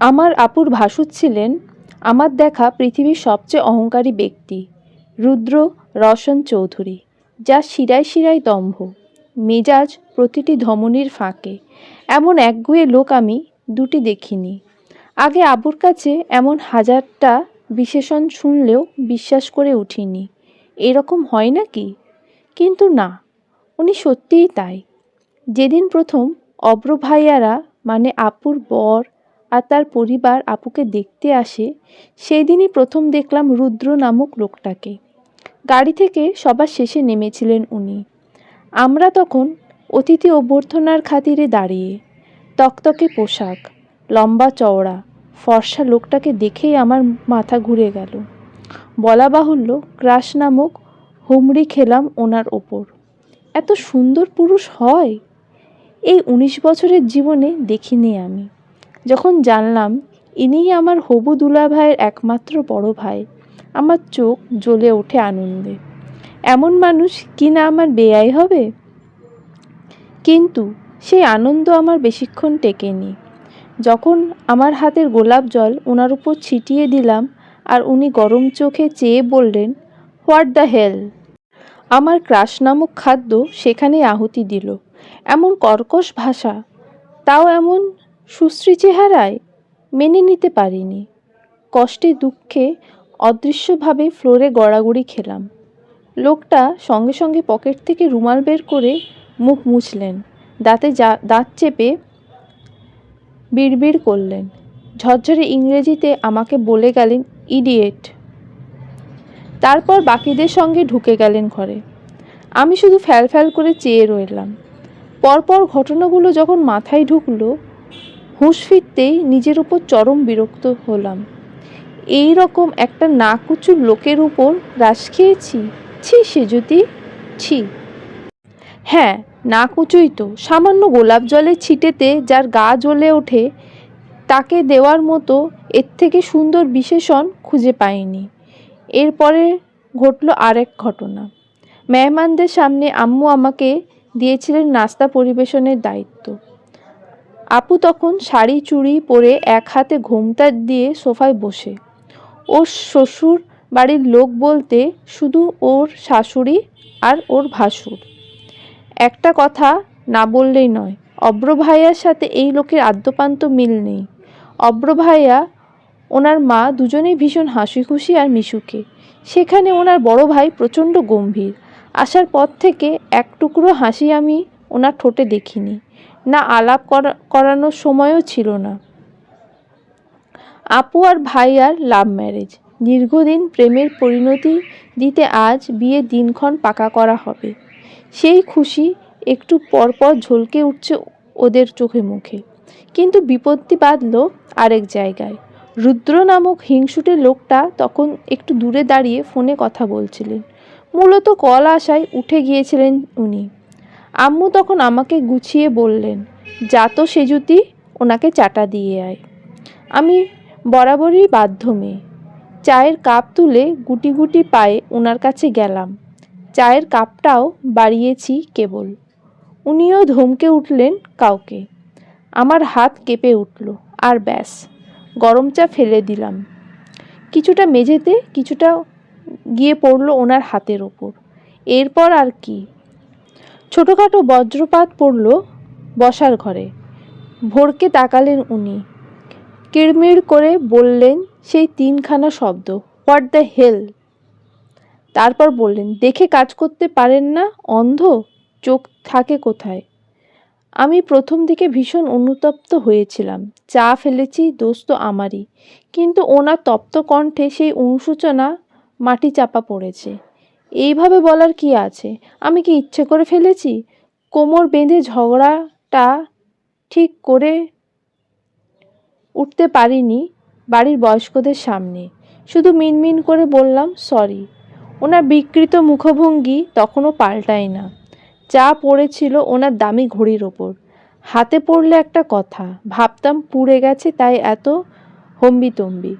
আমার আপুর ভাসুর ছিলেন আমার দেখা পৃথিবীর সবচেয়ে অহংকারী ব্যক্তি, রুদ্র রওশন চৌধুরী, যা শিরায় শিরায় দম্ভ, মেজাজ প্রতিটি ধমনীর ফাঁকে। এমন একগুয়ে লোক আমি দুটি দেখিনি। আগে আবুর কাছে এমন হাজারটা বিশেষণ শুনলেও বিশ্বাস করে উঠিনি। এরকম হয় নাকি? কিন্তু না, উনি সত্যিই তাই। যেদিন প্রথম অব্র ভাইয়ারা মানে আপুর বর আর তার পরিবার আপুকে দেখতে আসে সেই দিনই প্রথম দেখলাম রুদ্র নামক লোকটাকে। গাড়ি থেকে সবার শেষে নেমেছিলেন উনি। আমরা তখন অতিথি অভ্যর্থনার খাতিরে দাঁড়িয়ে, তকতকে পোশাক, লম্বা চওড়া, ফর্সা লোকটাকে দেখেই আমার মাথা ঘুরে গেল। বলা বাহুল্য ক্রাশ নামক হুমড়ি খেলাম ওনার ওপর। এত সুন্দর পুরুষ হয়? এই উনিশ বছরের জীবনে দেখিনি আমি। যখন জানলাম, ইনিই আমার হবু দুলা ভাইয়ের একমাত্র বড় ভাই, আমার চোখ জ্বলে ওঠে আনন্দে। এমন মানুষ কি না আমার বেয়াই হবে? কিন্তু সেই আনন্দ আমার বেশিক্ষণ টেকেনি। যখন আমার হাতের গোলাপ জল ওনার উপর ছিটিয়ে দিলাম আর উনি গরম চোখে চেয়ে বললেন, হোয়াট দ্য হেল? আমার ক্রাশ নামক খাদ্য সেখানে আহুতি দিল। এমন কর্কশ ভাষা, তাও এমন সুশ্রী চেহারায় মেনে নিতে পারিনি। কষ্টে, দুঃখে, অদৃশ্যভাবে ফ্লোরে গড়াগড়ি খেলাম। লোকটা সঙ্গে সঙ্গে পকেট থেকে রুমাল বের করে মুখ মুছলেন। দাঁতে যা, দাঁত চেপে বিড়বিড় করলেন। ঝরঝরে ইংরেজিতে আমাকে বলে গেলেন, ইডিয়েট। তারপর বাকিদের সঙ্গে ঢুকে গেলেন ঘরে। আমি শুধু ফ্যাল ফ্যাল করে চেয়ে রইলাম। পরপর ঘটনাগুলো যখন মাথায় ঢুকলো হুঁশ ফিরতেই নিজের উপর চরম বিরক্ত হলাম। এই রকম একটা নাকুচু লোকের উপর রাস খেয়েছি? ছি, সেজুতি। ছি। হ্যাঁ নাকুচুই তো। সামান্য গোলাপ জলের ছিটেতে যার গা জ্বলে ওঠে, তাকে দেওয়ার মতো এর থেকে সুন্দর বিশেষণ খুঁজে পাইনি। এরপরে ঘটল আরেক ঘটনা। মেহমানদের সামনে আম্মু আমাকে দিয়েছিলেন নাস্তা পরিবেশনের দায়িত্ব। আপু তখন শাড়ি চুড়ি পরে এক হাতে ঘোমটা দিয়ে সোফায় বসে। ওর শ্বশুর বাড়ির লোক বলতে শুধু ওর শাশুড়ি আর ওর ভাসুর। একটা কথা না বললেই নয়, অব্র ভাইয়ার সাথে এই লোকের আদ্যপান্ত মিল নেই। অব্র ভাইয়া, ওনার মা দুজনেই ভীষণ হাসি খুশি আর মিশুকে। সেখানে ওনার বড় ভাই প্রচণ্ড গম্ভীর। আসার পর থেকে এক টুকরো হাসি আমি ওনার ঠোঁটে দেখিনি। না আলাপ করা, করানোর সময়ও ছিল না। আপু আর ভাই আর লাভ ম্যারেজ দীর্ঘদিন প্রেমের পরিণতি দিতে আজ বিয়ে দিনক্ষণ পাকা করা হবে। সেই খুশি একটু পরপর ঝলকে উঠছে ওদের চোখে মুখে। কিন্তু বিপত্তি বাঁধল আরেক জায়গায়। রুদ্র নামক হিংসুটে লোকটা তখন একটু দূরে দাঁড়িয়ে ফোনে কথা বলছিলেন। মূলত কল আসায় উঠে গিয়েছিলেন উনি। আম্মু তখন আমাকে গুছিয়ে বললেন, যা তো সেজুতি, ওনাকে চাটা দিয়ে আয়। আমি বরাবরই বাধ্য মেয়ে। চায়ের কাপ তুলে গুটি গুটি পায়ে ওনার কাছে গেলাম। চায়ের কাপটাও বাড়িয়েছি কেবল। উনিও ধমকে উঠলেন কাউকে। আমার হাত কেঁপে উঠল, আর ব্যাস, গরম চা ফেলে দিলাম। কিছুটা মেঝেতে কিছুটা গিয়ে পড়ল ওনার হাতের ওপর। এরপর আর কি ছোটোখাটো বজ্রপাত পড়ল বসার ঘরে। ভোরকে তাকালেন উনি। কিড়মিড় করে বললেন, সেই তিনখানা শব্দ, হোয়াট দ্য হেল? তারপর বললেন, দেখে কাজ করতে পারেন না, অন্ধ, চোখ থাকে কোথায়? আমি প্রথম দিকে ভীষণ অনুতপ্ত হয়েছিলাম, চা ফেলেছি দোষ তো আমারই, কিন্তু ওনার তপ্ত কণ্ঠে সেই অনুশোচনা মাটি চাপা পড়েছে। এইভাবে বলার কি আছে? আমি কি ইচ্ছে করে ফেলেছি? কোমর বেঁধে ঝগড়াটা ঠিক করে উঠতে পারিনি বাড়ির বয়স্কদের সামনে। শুধু মিনমিন করে বললাম, সরি। ওনার বিকৃত মুখভঙ্গি তখনও পাল্টায় না। চা পড়েছিল ওনার দামি ঘড়ির ওপর। হাতে পড়লে একটা কথা, ভাবতাম পুড়ে গেছে তাই এত হম্বিতম্বি।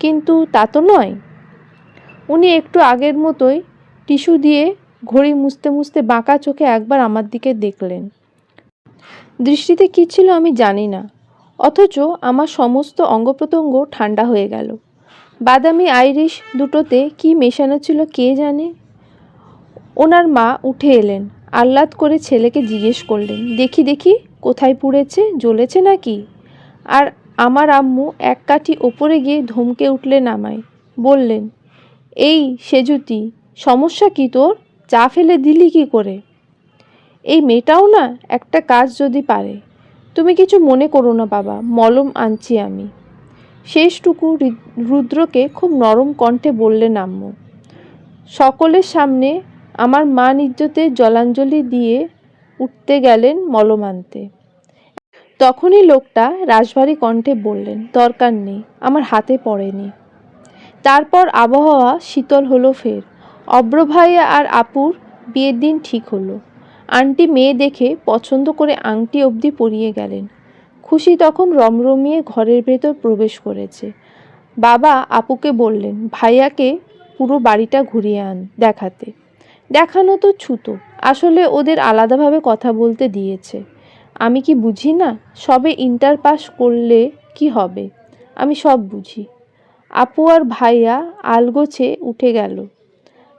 কিন্তু তা তো নয়। উনি একটু আগের মতোই টিস্যু দিয়ে ঘড়ি মুছতে মুছতে বাঁকা চোখে একবার আমার দিকে দেখলেন। দৃষ্টিতে কী ছিল আমি জানি না, অথচ আমার সমস্ত অঙ্গপ্রত্যঙ্গ ঠান্ডা হয়ে গেল। বাদামি আইরিশ দুটোতে কি মেশানো ছিল কে জানে? ওনার মা উঠে এলেন, আহ্লাদ করে ছেলেকে জিজ্ঞেস করলেন, দেখি দেখি, কোথায় পুড়েছে, জ্বলেছে নাকি? আর আমার আম্মু এক কাঠি ওপরে গিয়ে ধমকে উঠলেন আমায়, বললেন, এই সেজুতি সমস্যা কি তোর? চা ফেলে দিলি কি করে? এই মেয়েটাও না একটা কাজ যদি পারে। তুমি কিছু মনে করো না বাবা, মলম আনছি আমি। শেষটুকু রুদ্রকে খুব নরম কণ্ঠে বললেন আম্মু সকলের সামনে আমার মান ইজ্জতে জলাঞ্জলি দিয়ে উঠতে গেলেন মলম আনতে। তখনই লোকটা রাশভারী কণ্ঠে বললেন, দরকার নেই, আমার হাতে পড়েনি। তারপর আবহাওয়া শীতল হলো ফের। অব্র ভাইয়া আর আপুর বিয়ের দিন ঠিক হলো। আন্টি মেয়ে দেখে পছন্দ করে আংটি অবধি পরিয়ে গেলেন। খুশি তখন রমরমিয়ে ঘরের ভেতর প্রবেশ করেছে। বাবা আপুকে বললেন, ভাইয়াকে পুরো বাড়িটা ঘুরিয়ে আন দেখাতে। দেখানো তো ছুতো, আসলে ওদের আলাদাভাবে কথা বলতে দিয়েছে। আমি কি বুঝি না, সবে ইন্টার পাস করলে কি হবে? আমি সব বুঝি। আপু আর ভাইয়া আলগোছে উঠে গেল।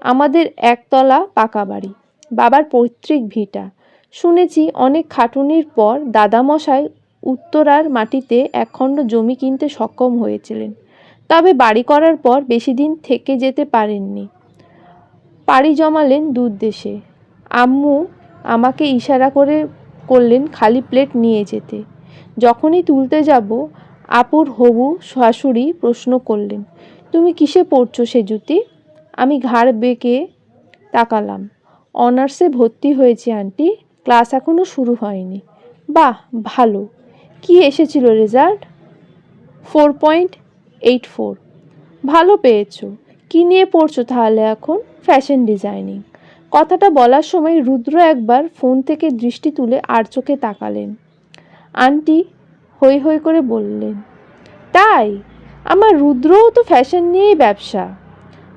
আমাদের একতলা পাকা বাড়ি। বাবার পৈতৃক ভিটা। শুনেছি অনেক খাটুনির পর দাদামশাই উত্তরার মাটিতে একখণ্ড জমি কিনতে সক্ষম হয়েছিলেন। তবে বাড়ি করার পর বেশি দিন থেকে যেতে পারেননি। পাড়ি জমালেন দূর দেশে আম্মু আমাকে ইশারা করে করলেন খালি প্লেট নিয়ে যেতে। যখনই তুলতে যাব, আপুর হবু শাশুড়ি প্রশ্ন করলেন, তুমি কিসে পড়ছো সে জুতি আমি ঘাড় বেঁকে তাকালাম। অনার্সে ভর্তি হয়েছি, আন্টি। ক্লাস এখনও শুরু হয়নি। বাহ, ভালো। কি এসেছিল result? Four point eight four. ভালো পেয়েছ। কী নিয়ে পড়ছো তাহলে এখন? Fashion designing. কথাটা বলার সময় রুদ্র একবার ফোন থেকে দৃষ্টি তুলে আর চোখে তাকালেন। আন্টি হই হই করে বললেন, তাই? আমার রুদ্রও তো ফ্যাশন নিয়েই ব্যবসা।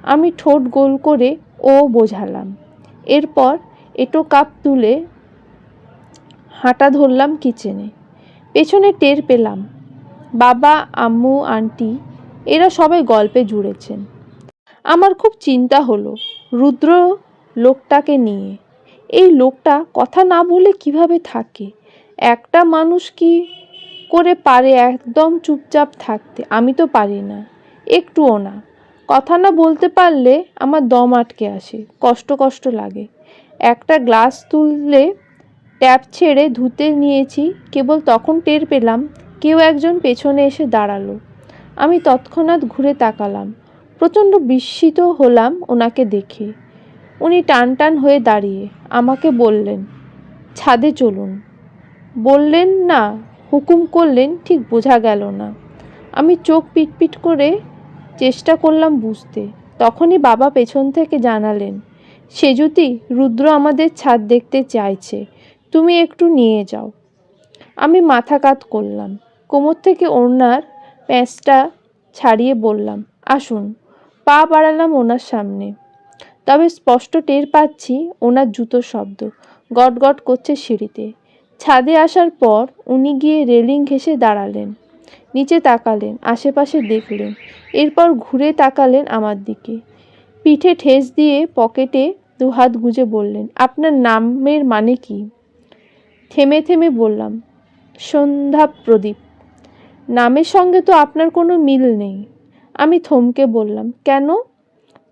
আমি ঠোঁট গোল করে ও বোঝালাম। এরপর এটো কাপ তুলে হাঁটা ধরলাম কিচেনে। পেছনে টের পেলাম, বাবা, আম্মু, আন্টি, এরা সবাই গল্পে জুড়েছেন। আমার খুব চিন্তা হলো রুদ্র লোকটাকে নিয়ে। এই লোকটা কথা না বলে কীভাবে থাকে? একটা মানুষ কি করে পারে একদম চুপচাপ থাকতে? আমি তো পারি না, একটুও না। কথা না বলতে পারলে আমার দম আটকে আসে, কষ্ট কষ্ট লাগে। একটা গ্লাস তুললে ট্যাপ ছেড়ে ধুতে নিয়েছি, কেবল তখন টের পেলাম কেউ একজন পেছনে এসে দাঁড়াল। আমি তৎক্ষণাৎ ঘুরে তাকালাম, প্রচণ্ড বিস্মিত হলাম ওনাকে দেখে। উনি টান টান হয়ে দাঁড়িয়ে আমাকে বললেন, ছাদে চলুন। বললেন, না। হুকুম করলেন, ঠিক বোঝা গেল না। আমি চোখ পিটপিট করে চেষ্টা করলাম বুঝতে। তখনই বাবা পেছন থেকে জানালেন, সেজুতি, রুদ্র আমাদের ছাদ দেখতে চাইছে। তুমি একটু নিয়ে যাও। আমি মাথা কাত করলাম। কোমর থেকে ওড়নার প্যাঁচটা ছাড়িয়ে বললাম, আসুন। পা বাড়ালাম ওনার সামনে। তবে স্পষ্ট টের পাচ্ছি ওনার জুতোর শব্দ গট গট করছে সিঁড়িতে। ছাদে আসার পর উনি গিয়ে রেলিং ঘেঁষে দাঁড়ালেন। নিচে তাকালেন, আশেপাশে দেখলেন। এরপর ঘুরে তাকালেন আমার দিকে। পিঠে ঠেস দিয়ে পকেটে দু হাত গুজে বললেন, আপনার নামের মানে কি? থেমে থেমে বললাম, সন্ধ্যা প্রদীপ। নামের সঙ্গে তো আপনার কোনো মিল নেই। আমি থমকে বললাম, কেন?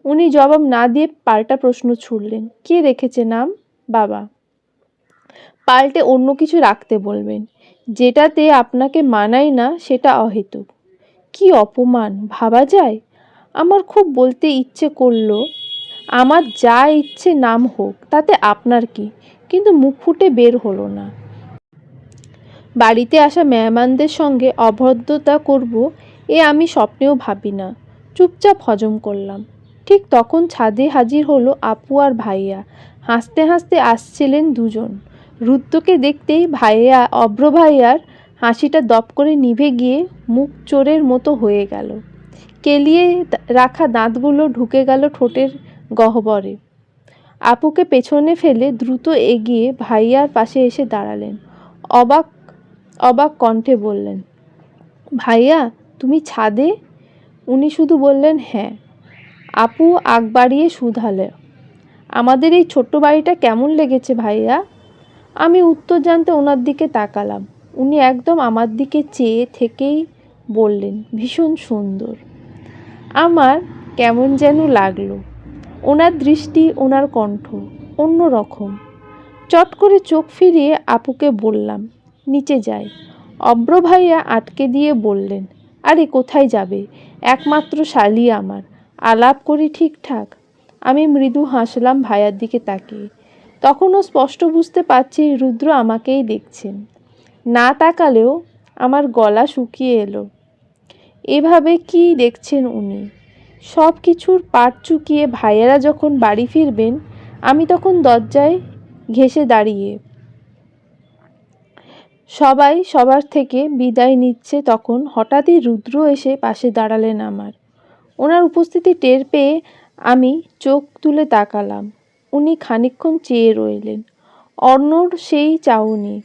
উনি জবাব না দিয়ে পাল্টা প্রশ্ন ছুড়লেন, কে রেখেছে নাম? বাবা। পাল্টে অন্য কিছু রাখতে বলবেন। যেটাতে আপনাকে মানায় না, সেটা অহেতুক। কি অপমান, ভাবা যায়? আমার খুব বলতে ইচ্ছে করল, আমার যা ইচ্ছে নাম হোক, তাতে আপনার কি? কিন্তু মুখ ফুটে বের হলো না। বাড়িতে আসা মেহমানদের সঙ্গে অভদ্রতা করব, এ আমি স্বপ্নেও ভাবি না। চুপচাপ হজম করলাম। ঠিক তখন ছাদে হাজির হলো আপু আর ভাইয়া। হাসতে হাসতে আসছিলেন দুজন। রুদ্রকে দেখতেই ভাইয়া, অভ্র ভাইয়ার হাসিটা দপ করে নিভে গিয়ে মুখ চোরের মতো হয়ে গেল। কেলিয়ে রাখা দাঁতগুলো ঢুকে গেল ঠোঁটের গহ্বরে। আপুকে পেছনে ফেলে দ্রুত এগিয়ে ভাইয়ার পাশে এসে দাঁড়ালেন। অবাক অবাক কণ্ঠে বললেন, ভাইয়া, তুমি ছাদে? উনি শুধু বললেন হ্যাঁ। আপু আগ বাড়িয়ে শুধালে আমাদের এই ছোট্ট বাড়িটা কেমন লেগেছে ভাইয়া? আমি উত্তর জানতে ওনার দিকে তাকালাম। উনি একদম আমার দিকে চেয়ে থেকেই বললেন, ভীষণ সুন্দর। আমার কেমন যেন লাগল ওনার দৃষ্টি ওনার কণ্ঠ অন্য রকম চট করে চোখ ফিরিয়ে আপুকে বললাম, নিচে যাই অব্র ভাইয়া আটকে দিয়ে বললেন, আরে কোথায় যাবে? একমাত্র শালি আমার। আলাপ করি ঠিকঠাক আমি মৃদু হাসলাম ভাইয়ার দিকে তাকিয়ে। তখনও স্পষ্ট বুঝতে পারছি রুদ্র আমাকেই দেখছেন না তাকালেও আমার গলা শুকিয়ে এলো। এভাবে কি দেখছেন উনি? সব কিছুর পাট চুকিয়ে ভাইয়েরা যখন বাড়ি ফিরবেন, আমি তখন দরজায় ঘেসে দাঁড়িয়ে। সবাই সবার থেকে বিদায় নিচ্ছে তখন হঠাৎই রুদ্র এসে পাশে দাঁড়ালেন আমার। ওনার উপস্থিতি টের পেয়ে আমি চোখ তুলে তাকালাম। উনি খানিকক্ষণ চেয়ে রইলেন। অর্ণর সেই চাউনি।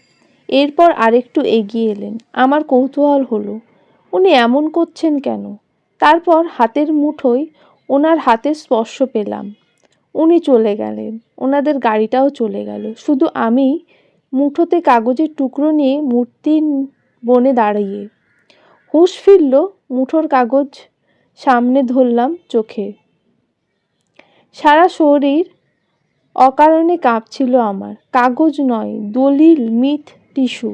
এরপর আরেকটু এগিয়ে এলেন। আমার কৌতূহল হলো, উনি এমন করছেন কেন? তারপর হাতের মুঠোয় ওনার হাতের স্পর্শ পেলাম। উনি চলে গেলেন। ওনাদের গাড়িটাও চলে গেল। শুধু আমি মুঠোতে কাগজের টুকরো নিয়ে মূর্তির বনে দাঁড়িয়ে। হুঁশ ফিরল, মুঠোর কাগজ সামনে ধরলাম চোখে। সারা শরীর অকারণে কাঁপছিল আমার। কাগজ নয়, দলিল, মিথ, টিস্যু।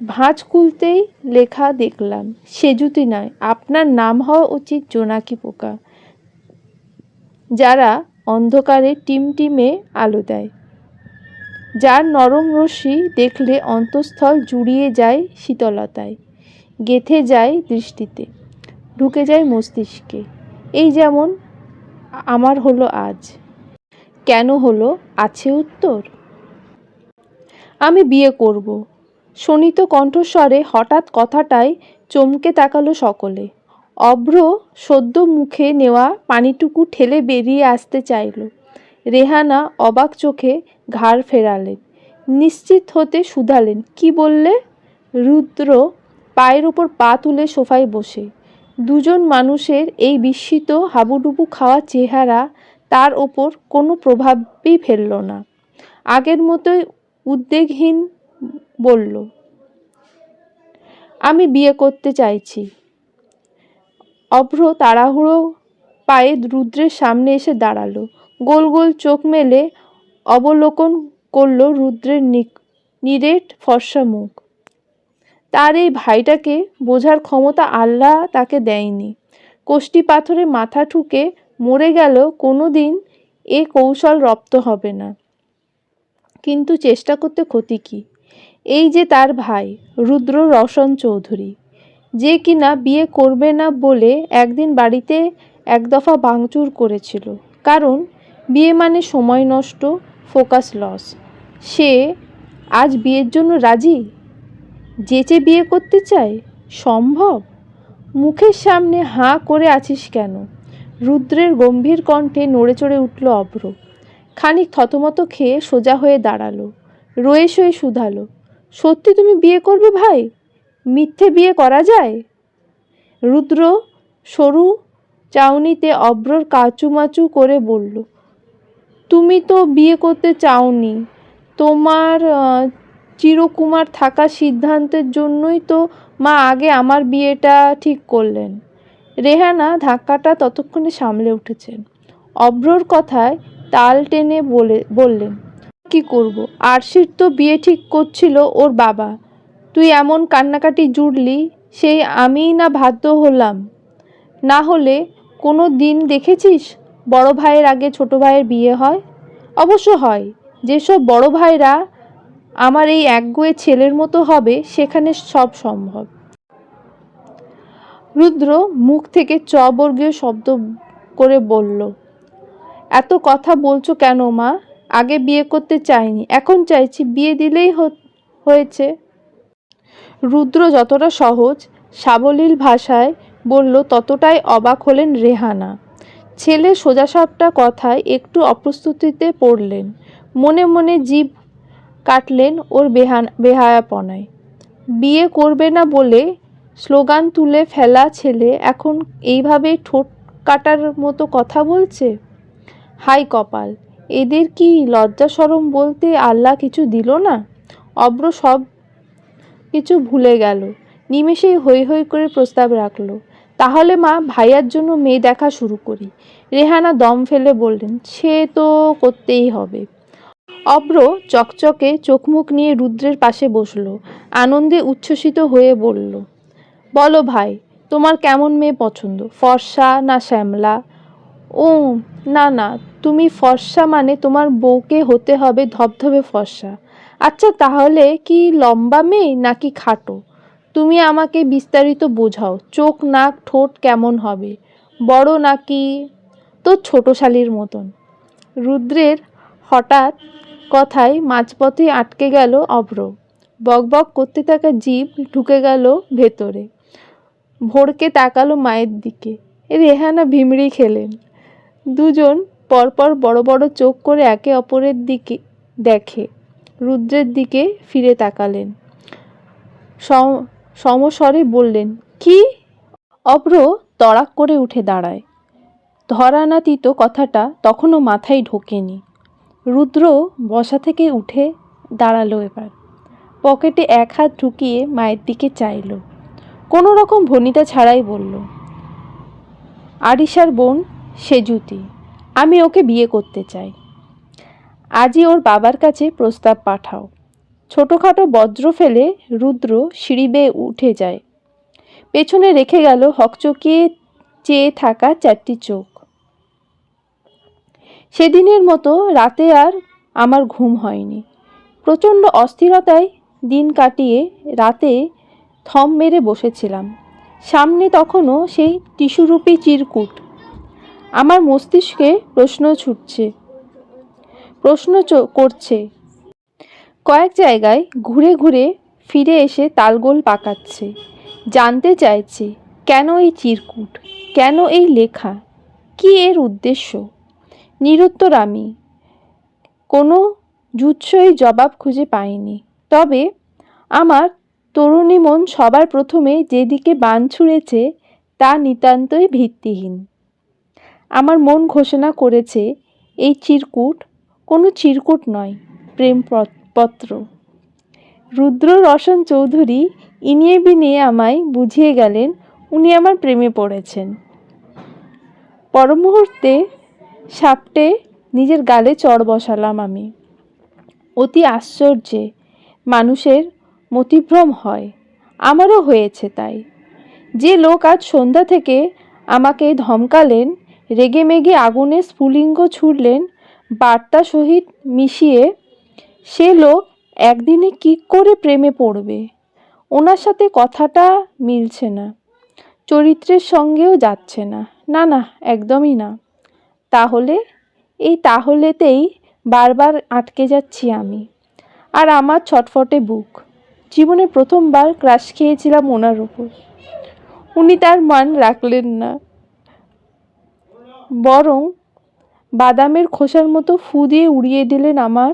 ভাঁজ খুলতেই লেখা দেখলাম, সেজুতি নয়, আপনার নাম হওয়া উচিত জোনাকি পোকা, যারা অন্ধকারে টিমটিমে আলো দেয়। যার নরম রশ্মি দেখলে অন্তঃস্থল জুড়িয়ে যায় শীতলতায়, গেথে যায় দৃষ্টিতে, ঢুকে যায় মস্তিষ্কে। এই যেমন আমার হলো আজ। কেন হলো? আছে উত্তর। আমি বিয়ে করব। শোনিত কণ্ঠস্বরে হঠাৎ কথাটায় চমকে তাকালো সকলে। অভ্র সদ্য মুখে নেওয়া পানিটুকু ঠেলে বেরিয়ে আসতে চাইল। রেহানা অবাক চোখে ঘাড় ফেরালেন। নিশ্চিত হতে শুধালেন। কি বললে? রুদ্র পায়ের ওপর পা তুলে সোফায় বসে। দুজন মানুষের এই বিস্মিত হাবুডুবু খাওয়া চেহারা তার ওপর কোনো প্রভাবই ফেলল না। আগের মতোই উদ্বেগহীন বলল, আমি বিয়ে করতে চাইছি। অভ্র তাড়াহুড়ো পায়ে রুদ্রের সামনে এসে দাঁড়াল। গোল গোল চোখ মেলে অবলোকন করল রুদ্রের নিরেট ফর্সা মুখ। তার এই ভাইটাকে বোঝার ক্ষমতা আল্লাহ তাকে দেয়নি। কোষ্টি পাথরে মাথা ঠুকে মরে গেল কোনো দিন এ কৌশল রপ্ত হবে না। কিন্তু চেষ্টা করতে ক্ষতি কী? এই যে তার ভাই, রুদ্র রওশন চৌধুরী, যে কিনা বিয়ে করবে না বলে একদিন বাড়িতে এক দফা ভাঙচুর করেছিল। কারণ বিয়ে মানে সময় নষ্ট, ফোকাস লস। সে আজ বিয়ের জন্য রাজি? যেচে বিয়ে করতে চায়, সম্ভব? মুখের সামনে হাঁ করে আছিস কেন? রুদ্রের গম্ভীর কণ্ঠে নড়ে চড়ে উঠল অভ্র। খানিক থতমত খেয়ে সোজা হয়ে দাঁড়াল, রয়ে শয়ে শুধালো, সত্যি তুমি বিয়ে করবে ভাই? মিথ্যে বিয়ে করা যায়? রুদ্র সরু চাউনিতে অব্রর কাচুমাচু করে বলল, তুমি তো বিয়ে করতে চাওনি। তোমার চিরকুমার থাকা সিদ্ধান্তের জন্যই তো মা আগে আমার বিয়েটা ঠিক করলেন। রেহানা ধাক্কাটা ততক্ষণে সামলে উঠেছেন অব্রর কথায় তাল টেনে বলে, বললেন, কি করব? আরশির তো বিয়ে ঠিক করছিল ওর বাবা। তুই এমন কান্নাকাটি জুড়লি, সেই আমিই না বাধ্য হলাম। না হলে কোনো দিন দেখেছিস বড় ভাইয়ের আগে ছোট ভাইয়ের বিয়ে হয়? অবশ্য হয়। যেসব বড় ভাইরা আমার এই একগুয়ে ছেলের মতো হবে, সেখানে সব সম্ভব। রুদ্র মুখ থেকে চ বর্গীয় শব্দ করে বলল, এত কথা বলছো কেন মা? আগে বিয়ে করতে চাইনি, এখন চাইছি বিয়ে দিলেই হয়েছে। রুদ্র যতটা সহজ, সাবলীল ভাষায় বলল, ততটাই অবাক হলেন রেহানা। ছেলে সোজাসাপটা কথায় একটু অপ্রস্তুতিতে পড়লেন। মনে মনে জীব কাটলেন ওর বেহান, বেহায়াপনায়। বিয়ে করবে না বলে স্লোগান তুলে ফেলা ছেলে এখন এইভাবে ঠোঁট কাটার মতো কথা বলছে? হাই কপাল, এদের কি লজ্জা সরম বলতে আল্লাহ কিছু দিল না? অব্র সব কিছু ভুলে গেল, নিমেষেই হৈ হৈ করে প্রস্তাব রাখল। তাহলে মা, ভাইয়ার জন্য মেয়ে দেখা শুরু করি। রেহানা দম ফেলে বললেন, সে তো করতেই হবে। অব্র চকচকে চোখমুখ নিয়ে রুদ্রের পাশে বসল, আনন্দে উচ্ছ্বসিত হয়ে বলল বলো ভাই, তোমার কেমন মেয়ে পছন্দ? ফর্সা না শ্যামলা? ও না না, তুমি ফর্সা মানে তোমার বউকে হতে হবে ধবধবে ফর্সা। আচ্ছা তাহলে কি লম্বা মেয়ে নাকি খাটো? তুমি আমাকে বিস্তারিত বোঝাও, চোখ, নাক, ঠোঁট কেমন হবে? বড় নাকি তো ছোট শালির মতন? রুদ্রের হঠাৎ কথায় মাঝপথে আটকে গেল অভ্র। বকবক করতে থাকা জীব ঢুকে গেল ভেতরে। ভোরকে তাকালো মায়ের দিকে। রেহানা ভিমড়ি খেলেন। দুজন পরপর বড় বড় চোখ করে একে অপরের দিকে দেখে, রুদ্রের দিকে ফিরে তাকালেন। সম- সমস্বরে বললেন, কি? অভ্র তড়াক করে উঠে দাঁড়ায়। ধরানাতীত কথাটা তখনও মাথায় ঢোকেনি। রুদ্র বসা থেকে উঠে দাঁড়াল এবার। পকেটে এক হাত ঢুকিয়ে মায়ের দিকে চাইল। কোনো রকম ভনিতা ছাড়াই বলল, আরিশার বোন সেজুতি আমি ওকে বিয়ে করতে চাই। আজই ওর বাবার কাছে প্রস্তাব পাঠাও। ছোটোখাটো বজ্র ফেলে রুদ্র সিঁড়ি বেয়ে উঠে যায়। পেছনে রেখে গেল হকচকিয়ে চেয়ে থাকা চারটি চোখ। সেদিনের মতো রাতে আর আমার ঘুম হয়নি। প্রচণ্ড অস্থিরতায় দিন কাটিয়ে রাতে থম মেরে বসেছিলাম। সামনে তখনও সেই টিস্যুরূপী চিরকুট। আমার মস্তিষ্কে প্রশ্ন ছুটছে। প্রশ্ন করছে। কয়েক জায়গায় ঘুরে ঘুরে ফিরে এসে তালগোল পাকাচ্ছে। জানতে চাইছে, কেন এই চিরকুট? কেন এই লেখা? কি এর উদ্দেশ্য? নিরুত্তর আমি। কোনো জুৎসই জবাব খুঁজে পাইনি। তবে আমার তরুণী মন সবার প্রথমে যেদিকে বান ছুঁড়েছে, তা নিতান্তই ভিত্তিহীন। আমার মন ঘোষণা করেছে, এই চিরকুট কোনো চিরকুট নয়, প্রেম পত- পত্র। রুদ্র রশন চৌধুরী ইনিয়ে বিনিয়ে আমায় বুঝিয়ে গেলেন, উনি আমার প্রেমে পড়েছেন। পর মুহূর্তে সাপটে নিজের গালে চড় বসালাম আমি। অতি আশ্চর্যে মানুষের মতিভ্রম হয়। আমারও হয়েছে তাই। যে লোক আজ সন্ধ্যা থেকে আমাকে ধমকালেন, রেগেমেগে আগুনে স্ফুলিঙ্গ ছুড়লেন, বার্তা সহিত মিশিয়ে, সে লোক একদিনে কি করে প্রেমে পড়বে? ওনার সাথে কথাটা মিলছে না। চরিত্রের সঙ্গেও যাচ্ছে না। না না, একদমই না। তাহলে? এই তাহলেতেই বারবার আটকে যাচ্ছি আমি। আর আমার ছটফটে বুক। জীবনে প্রথমবার ক্রাশ খেয়েছিলাম ওনার ওপর উনি তার মান রাখলেন না। বরং বাদামের খোসার মতো ফু দিয়ে উড়িয়ে দিলেন আমার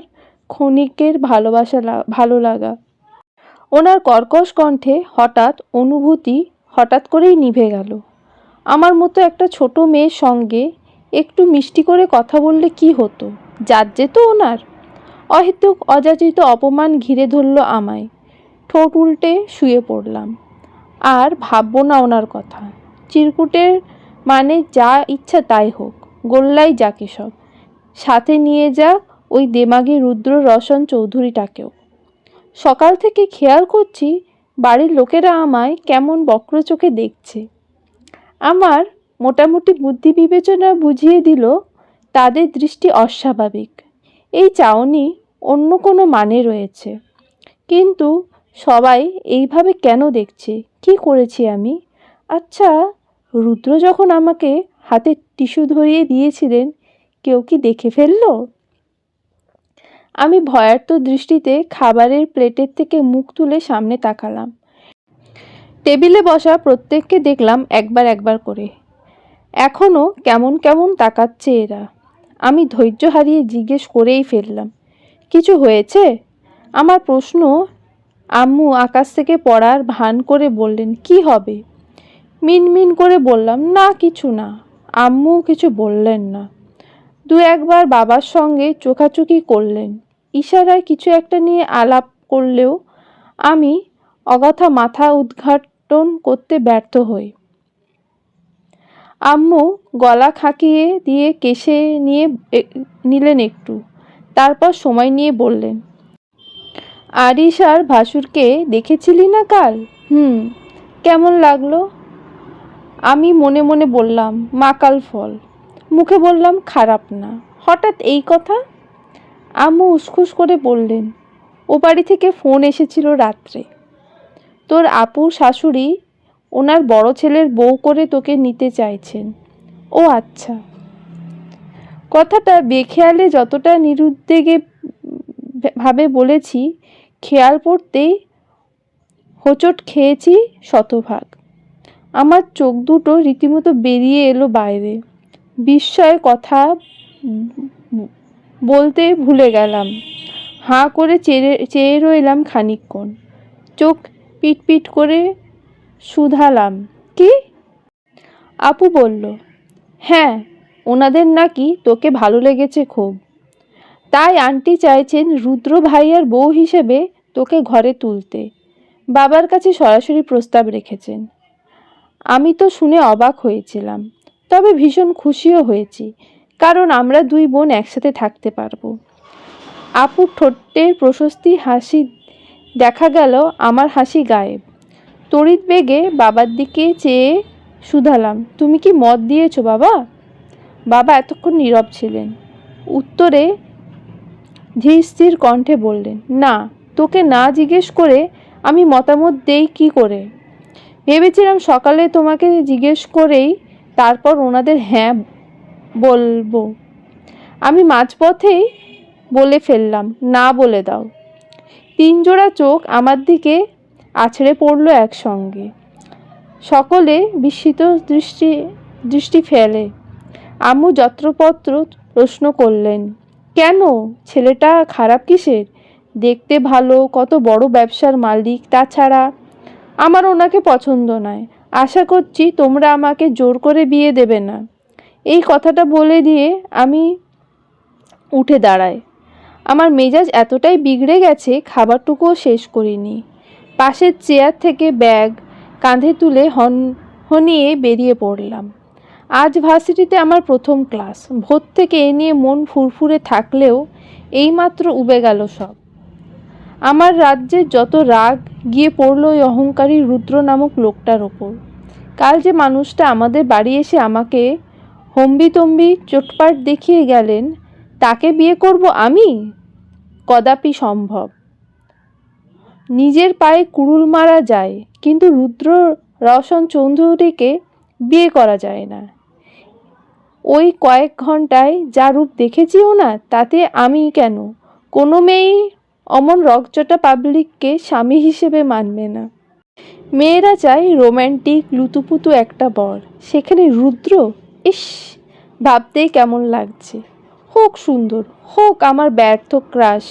ক্ষণিকের ভালোবাসা ভালো লাগা। ওনার কর্কশ কণ্ঠে হঠাৎ অনুভূতি হঠাৎ করেই নিভে গেল। আমার মতো একটা ছোট মেয়ের সঙ্গে একটু মিষ্টি করে কথা বললে কি হতো? যার যেত ওনার। অহেতুক অযাচিত অপমান ঘিরে ধরল আমায়। ঠোঁট উল্টে শুয়ে পড়লাম। আর ভাববো না ওনার কথা। চিরকুটের মানে যা ইচ্ছা তাই হোক, গোল্লাই যাকে সব সাথে নিয়ে যাক ওই দেমাগী রুদ্র রসন চৌধুরীটাকেও। সকাল থেকে খেয়াল করছি বাড়ির লোকেরা আমায় কেমন বক্র চোখে দেখছে। আমার মোটামুটি বুদ্ধি বিবেচনা বুঝিয়ে দিল, তাদের দৃষ্টি অস্বাভাবিক। এই চাউনি অন্য কোনো মানে রয়েছে। কিন্তু সবাই, এইভাবে কেন দেখছে? কি করেছি আমি? আচ্ছা রুদ্র যখন আমাকে হাতে টিস্যু ধরিয়ে দিয়েছিলেন, কেউ কি দেখে ফেলল? আমি ভয়ার্ত দৃষ্টিতে খাবারের প্লেটের থেকে মুখ তুলে সামনে তাকালাম। টেবিলে বসা প্রত্যেককে দেখলাম একবার একবার করে। এখনও কেমন কেমন তাকাচ্ছে এরা। আমি ধৈর্য হারিয়ে জিজ্ঞেস করেই ফেললাম, কিছু হয়েছে? আমার প্রশ্ন আম্মু আকাশ থেকে পড়ার ভান করে বললেন, কি হবে? মিনমিন করে বললাম, না, কিছু না। আম্মু কিছু বললেন না। দু একবার বাবার সঙ্গে চোখাচোখি করলেন। ইশারায় কিছু একটা নিয়ে আলাপ করলেও আমি অগথা মাথা উদ্ঘাটন করতে ব্যর্থ হই। আম্মু গলা খাঁকিয়ে দিয়ে কেশে নিয়ে নিলেন একটু। তারপর সময় নিয়ে বললেন আরিশার ভাসুরকে দেখেছিলি না কাল? হুম, কেমন লাগল? আমি মনে মনে বললাম মাকাল ফল। মুখে বললাম, খারাপ না। হঠাৎ এই কথা? আম্মু উসখুস করে বললেন, ও বাড়ি থেকে ফোন এসেছিল রাত্রে। তোর আপুর শাশুড়ি ওনার বড় ছেলের বউ করে তোকে নিতে চাইছেন। ও আচ্ছা। কথাটা বেখেয়ালে যতটা নিরুদ্বেগে ভাবে বলেছি খেয়াল পড়তেই হোঁচট খেয়েছি শতভাগ। আমার চোখ দুটো রীতিমতো বেরিয়ে এলো বাইরে। বিস্ময় কথা বলতে ভুলে গেলাম। হাঁ করে চেয়ে চেয়ে রইলাম খানিকক্ষণ। চোখ পিটপিট করে শুধালাম। কি? আপু বলল হ্যাঁ ওনাদের নাকি তোকে ভালো লেগেছে খুব। তাই আন্টি চাইছেন রুদ্র ভাইয়ার বউ হিসেবে তোকে ঘরে তুলতে। বাবার কাছে সরাসরি প্রস্তাব রেখেছেন। আমি তো শুনে অবাক হয়েছিলাম, তবে ভীষণ খুশিও হয়েছি, কারণ আমরা দুই বোন একসাথে থাকতে পারব। আপুর ঠোঁটের প্রশস্তি হাসি দেখা গেল, আমার হাসি গায়েব। তড়িৎ বেগে বাবার দিকে চেয়ে শুধালাম, তুমি কি মত দিয়েছ বাবা? বাবা এতক্ষণ নীরব ছিলেন। উত্তরে ধীর স্থির কণ্ঠে বললেন, না। তোকে না জিজ্ঞেস করে আমি মতামত দেই কি করে? ভেবেছিলাম সকালে তোমাকে জিজ্ঞেস করেই তারপর ওনাদের হ্যাঁ বলব। আমি মাঝপথেই বলে ফেললাম, না বলে দাও। তিন জোড়া চোখ আমার দিকে আছড়ে পড়ল একসঙ্গে। সকলে বিস্মিত দৃষ্টি দৃষ্টি ফেলে। আম্মু যত্রপত্র প্রশ্ন করলেন, কেন? ছেলেটা খারাপ কিসের? দেখতে ভালো, কত বড় ব্যবসার মালিক, তাছাড়া আমার ওনাকে পছন্দ নয়। আশা করছি তোমরা আমাকে জোর করে বিয়ে দেবে না। এই কথাটা বলে দিয়ে আমি উঠে দাঁড়াই। আমার মেজাজ এতটাই বিগড়ে গেছে, খাবারটুকুও শেষ করিনি। পাশের চেয়ার থেকে ব্যাগ কাঁধে তুলে হন, হনিয়ে বেরিয়ে পড়লাম। আজ ভার্সিটিতে আমার প্রথম ক্লাস। ভোর থেকে এ নিয়ে মন ফুরফুরে থাকলেও এইমাত্র উবে গেল সব। আমার রাজ্যের যত রাগ, গিয়ে পড়ল ওই অহংকারী রুদ্র নামক লোকটার ওপর। কাল যে মানুষটা আমাদের বাড়ি এসে আমাকে হম্বিতম্বি চোটপাট দেখিয়ে গেলেন, তাকে বিয়ে করব আমি? কদাপি সম্ভব। নিজের পায়ে কুড়ুল মারা যায়, কিন্তু রুদ্র রওশন চৌধুরীকে বিয়ে করা যায় না। ওই কয়েক ঘন্টায় যা রূপ দেখেছিও না, তাতে আমি কেন? কোনো মেয়েই অমন রকচটা পাবলিককে স্বামী হিসেবে মানবে না। মেয়েরা চায় রোম্যান্টিক, লুতুপুতু একটা বর। সেখানে রুদ্র, ইস, ভাবতেই কেমন লাগছে। হোক সুন্দর, হোক আমার ব্যর্থ ক্রাশ,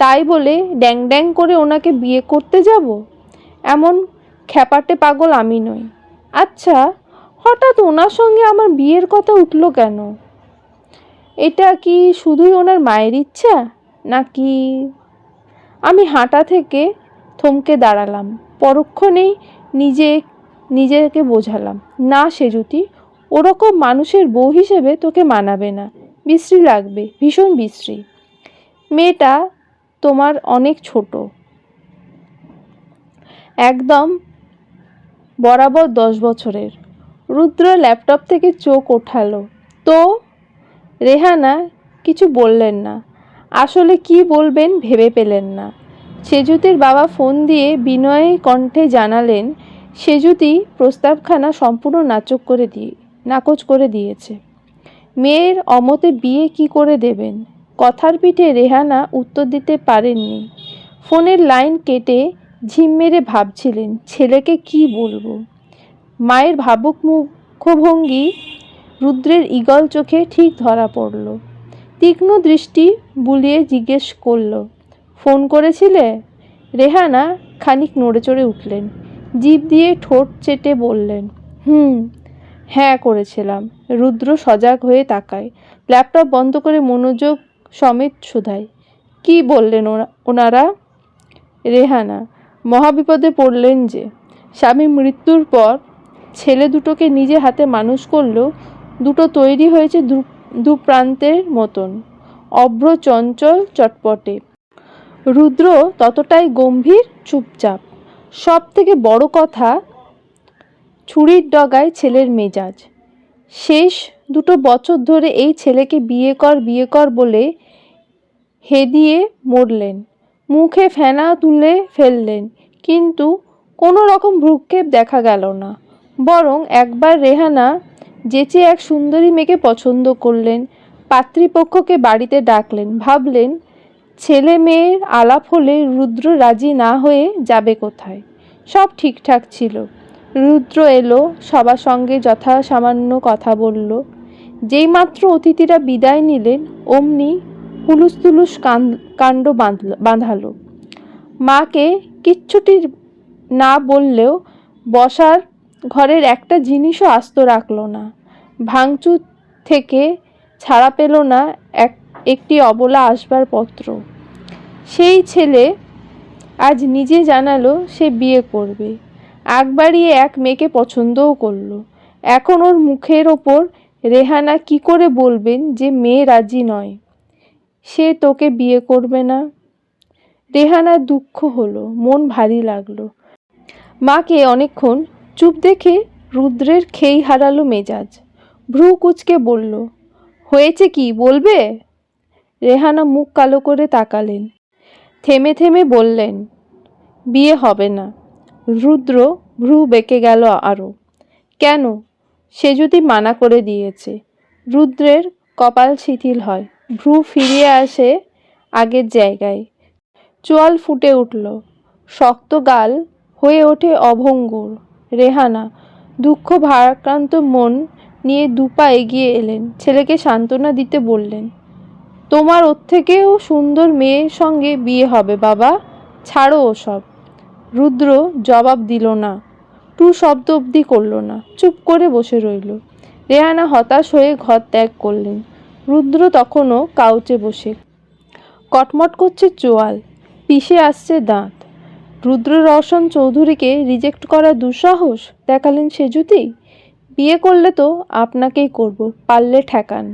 তাই বলে ড্যাং ড্যাং করে ওনাকে বিয়ে করতে যাব? এমন খ্যাপাটে পাগল আমি নই। আচ্ছা হঠাৎ ওনার সঙ্গে আমার বিয়ের কথা উঠল কেন? এটা কি শুধুই ওনার মায়ের ইচ্ছা, নাকি আমি হাঁটা থেকে থমকে দাঁড়ালাম। পরক্ষণেই নিজে, নিজেকে বোঝালাম। না, সেজুতি, ওরকম মানুষের বউ হিসেবে তোকে মানাবে না। বিশ্রী লাগবে, ভীষণ বিশ্রী। মেয়েটা তোমার অনেক ছোট। একদম বরাবর দশ বছরের। রুদ্র ল্যাপটপ থেকে চোখ ওঠালো। তো, রেহানা, কিছু বললেন না। আসলে কি বলবেন ভেবে পেলেন না। সেজুতির বাবা ফোন দিয়ে বিনয়ী কণ্ঠে জানালেন, সেজুতি প্রস্তাবখানা সম্পূর্ণ নাচক করে দিয়ে, নাকচ করে দিয়েছে। মেয়ের অমতে বিয়ে কি করে দেবেন? কথার পিঠে রেহানা উত্তর দিতে পারেননি। ফোনের লাইন কেটে ঝিম মেরে ভাবছিলেন, ছেলেকে কি বলব? মায়ের ভাবুক মুখভঙ্গি রুদ্রের ঈগল চোখে ঠিক ধরা পড়ল। তীক্ষ্ণ দৃষ্টি বুলিয়ে জিজ্ঞেস করল, ফোন করেছিলে? রেহানা খানিক নড়ে চড়ে উঠলেন, জিভ দিয়ে ঠোঁট চেটে বললেন, হুম হ্যাঁ করেছিলাম। রুদ্র সজাগ হয়ে তাকায়, ল্যাপটপ বন্ধ করে মনোযোগ সমেত শোধায়, কি বললেন ওনারা? রেহানা, মহাবিপদে পড়লেন যে, স্বামী মৃত্যুর পর ছেলে দুটোকে নিজে হাতে মানুষ করলেও দুটো তৈরি হয়েছে দু প্রান্তের মতন। অভ্র চঞ্চল চটপটে। রুদ্র ততটাই গম্ভীর, চুপচাপ। সব থেকে বড় কথা, ছুরির ডগায় ছেলের মেজাজ। শেষ দুটো বছর ধরে এই ছেলেকে বিয়ে কর বিয়ে কর বলে হেদিয়ে মরলেন। মুখে ফেনা তুলে ফেললেন, কিন্তু কোনো রকম ভ্রুক্ষেপ দেখা গেল না। বরং একবার রেহানা যেচে এক সুন্দরী মেয়েকে পছন্দ করলেন পাত্রীপক্ষকে বাড়িতে ডাকলেন, ভাবলেন ছেলে মেয়ের আলাপ হলে রুদ্র রাজি না হয়ে যাবে কোথায়? সব ঠিকঠাক ছিল। রুদ্র এলো, সবার সঙ্গে যথা সামান্য কথা বলল। যেইমাত্র অতিথিরা বিদায় নিলেন, অমনি হুলুস তুলুস কাণ্ড বাঁধল বাঁধালো। মাকে কিচ্ছুটি না বললেও বসার ঘরের একটা জিনিসও আস্ত রাখল না। ভাঙচুর থেকে ছাড়া পেল না এক, একটি অবলা আসবাবপত্র। সেই ছেলে আজ নিজে জানালো সে বিয়ে করবে। আগ বাড়িয়ে এক মেয়েকে পছন্দও করল। এখন ওর মুখের ওপর রেহানা কি করে বলবেন যে মেয়ে রাজি নয়? সে তোকে বিয়ে করবে না। রেহানার দুঃখ হলো, মন ভারী লাগল। মাকে অনেকক্ষণ চুপ দেখে রুদ্রের খেই হারালো মেজাজ। ভ্রু কুচকে বলল, হয়েছে কি, বলবে? রেহানা মুখ কালো করে তাকালেন। থেমে থেমে বললেন, বিয়ে হবে না। রুদ্র ভ্রু বেঁকে গেল আরও। কেন? সে যদি মানা করে দিয়েছে। রুদ্রের কপাল শিথিল হয়। ভ্রু ফিরিয়ে আসে আগের জায়গায়। চোয়াল ফুটে উঠল। শক্ত গাল হয়ে ওঠে অভঙ্গুর। রেহানা, দুঃখ, ভারাক্রান্ত মন নিয়ে দুপা এগিয়ে এলেন। ছেলেকে সান্ত্বনা দিতে বললেন, তোমার ওর থেকেও সুন্দর মেয়ের সঙ্গে বিয়ে হবে বাবা, ছাড়ো ওসব। রুদ্র জবাব দিল না, টু শব্দ অবধি করল না, চুপ করে বসে রইল। রেহানা হতাশ হয়ে ঘর ত্যাগ করলেন। রুদ্র তখনও কাউচে বসে। কটমট করছে চোয়াল, পিষে আসছে দাঁত। রুদ্র রওশন চৌধুরীকে রিজেক্ট করা দুঃসাহস? দেখালেন সেজুতি। বিয়ে করলে তো আপনাকেই করব, পারলে ঠেকান।